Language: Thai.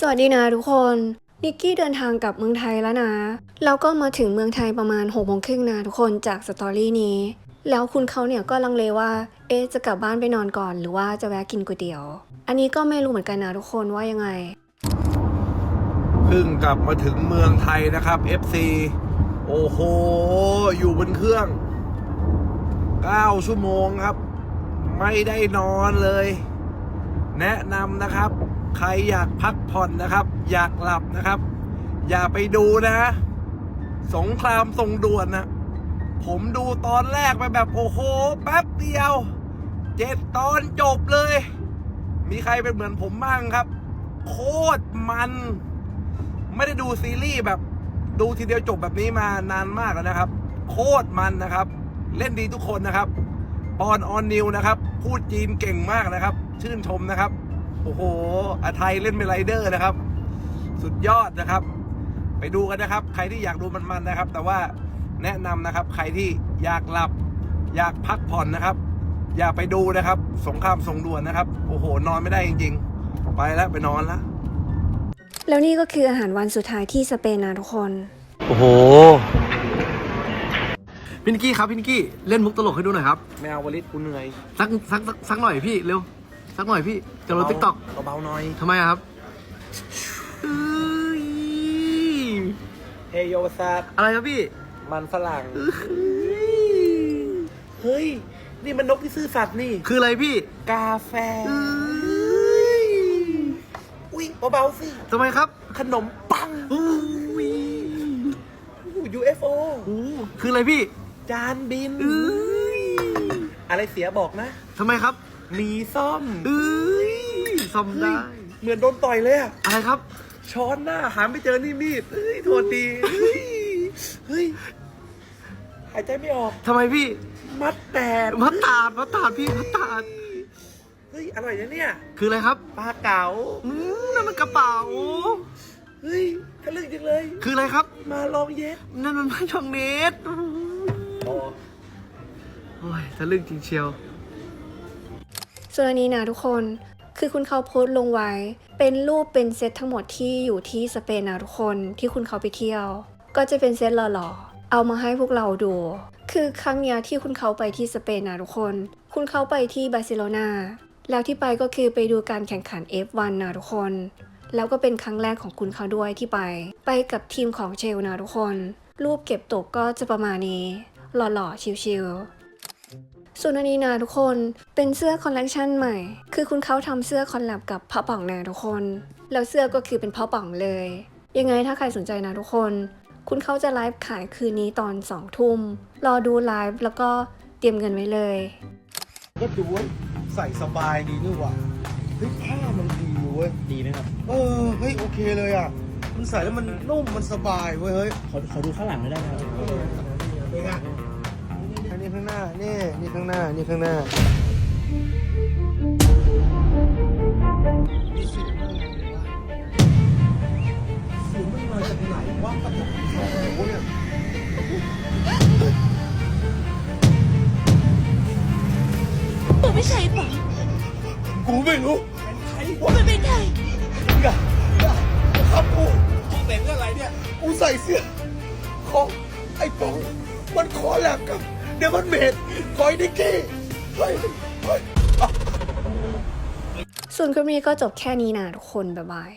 สวัสดีนะทุกคน นิกกี้เดินทางกลับเมืองไทยแล้วนะ แล้วก็มาถึงเมืองไทยประมาณ6กโมงครึ่งนะทุกคนจากสตอรี่นี้ แล้วคุณเขาเนี่ยก็ลังเลว่า เอ๊ะจะกลับบ้านไปนอนก่อน หรือว่าจะแวะกินก๋วยเตี๋ยว อันนี้ก็ไม่รู้เหมือนกันนะทุกคนว่ายังไง เพิ่งกลับมาถึงเมืองไทยนะครับ FC โอ้โห อยู่บนเครื่อง 9 ชั่วโมงครับ ไม่ได้นอนเลย แนะนำนะครับ ใครอยากพักผ่อนนะครับ อยากหลับนะครับ อย่าไปดูนะ สงครามทรงด่วนนะผมดูตอนแรกไปแบบโอ้โหแป๊บเดียวเจ็ดตอนจบเลย มีใครเป็นเหมือนผมบ้างครับ โคตรมัน ไม่ได้ดูซีรีส์แบบ ดูทีเดียวจบแบบนี้มานานมากแล้วนะครับ โคตรมันนะครับ เล่นดีทุกคนนะครับปอนออนนิวนะครับ พูดจีนเก่งมากนะครับ ชื่นชมนะครับ โอ้โหอาไทยเล่นเป็นไรเดอร์นะครับ สุดยอดนะครับ ไปดูกันนะครับ ใครที่อยากดูมันๆนะครับ แต่ว่าแนะนำนะครับ ใครที่อยากหลับ อยากพักผ่อนนะครับ อย่าไปดูนะครับ สงครามส่งด่วนนะครับ โอ้โห นอนไม่ได้จริง ๆ ไปแล้วไปนอนแล้วแล้วนี่ก็คืออาหารวันสุดท้ายที่สเปนนะทุกคน โอ้โหพี่นิกกี้ครับพี่นิกกี้เล่นมุกตลกให้ดูหน่อยครับไม่เอาวลิศกูเหนื่อยสักสักสักสักหน่อยพี่เร็ว สักหน่อยพี่จะลงติ๊กต็อกเบาๆหน่อยทำไมอะครับเอ้ยเฮโยซับอะไรครับพี่ มันฝรั่ง เฮ้ย นี่มันนกที่ซื่อสัตย์นี่ คืออะไรพี่ กาแฟเอ้ยอุ้ยเบาๆสิทำไมครับ ขนมปังอุ้ย UFO อู้คืออะไรพี่ จานบินเอ้ยอะไรเสียบอกนะทำไมครับ มีซ่อมเอ้ยซ่อมได้ เหมือนโดนต่อยเลยอะอะไรครับ ช้อนหน้าหาไม่เจอนี่มีดเฮ้ยโทษทีเฮ้ยเฮ้ยหายใจไม่ออก ทำไมพี่ มัดแตดมัดตาดมัดตาดพี่มัดตาดเฮ้ยอร่อยนะเนี่ยคืออะไรครับปลาเก๋าอืมนั่นมันกระเป๋า เฮ้ยทะลึ่งจังเลย คืออะไรครับ มาลองเย็ดนั่นมันไม่ชองเนสโอ้ยทะลึ่งจริงเชียว ส่วนอันนี้นะทุกคนคือคุณเขาโพสต์ลงไว้ เป็นรูปเป็นเซตทั้งหมดที่อยู่ที่สเปนนะทุกคนที่คุณเขาไปเที่ยว ก็จะเป็นเซตหล่อๆเอามาให้พวกเราดู คือครั้งนี้ที่คุณเขาไปที่สเปนนะทุกคน คุณเขาไปที่บาร์เซโลนาแล้วที่ไปก็คือไปดูการแข่งขัน F1 นะทุกคน แล้วก็เป็นครั้งแรกของคุณเขาด้วยที่ไป ไปกับทีมของเชลนะทุกคน รูปเก็บตกก็จะประมาณนี้ หล่อๆ ชิลๆ ส่วนอันนี้นะทุกคนเป็นเสื้อคอลเลกชันใหม่ คือคุณเขาทำเสื้อคอลแลบกับพ่อป่องนะทุกคน แล้วเสื้อก็คือเป็นพ่อป่องเลย ยังไงถ้าใครสนใจนะทุกคน คุณเขาจะไลฟ์ขายคืนนี้ตอนสองทุ่ม รอดูไลฟ์แล้วก็เตรียมเงินไว้เลย ก็ดูเว้ยใส่สบายดีนี่หว่าเฮ้ยผ้ามันดีเว้ยดีไหมครับ เออเฮ้ยโอเคเลยอะ มันใส่แล้วมันนุ่มมันสบายเว้ยเฮ้ย ขอขอดูข้างหลังหน่อยได้ไหมครับนี่ไงอั นนี้ข้างหน้า นี่ นี่ข้างหน้า นี่ข้างหน้าเสียงมันมาจากไหนวะกับโอ้เนี่ยตัวไม่ใช่ปะกูไม่รู้มันเป็นใครอย่าอย่าครับกูกูแต่งอะไรเนี่ย กูใส่เสื้อของไอ้ป๋องมันขอแลบกับ เดมอนเมดคอยนิกกี้เฮ้ยเฮ้ย ส่วนคลิปนี้ก็จบแค่นี้นะทุกคน บ๊ายบาย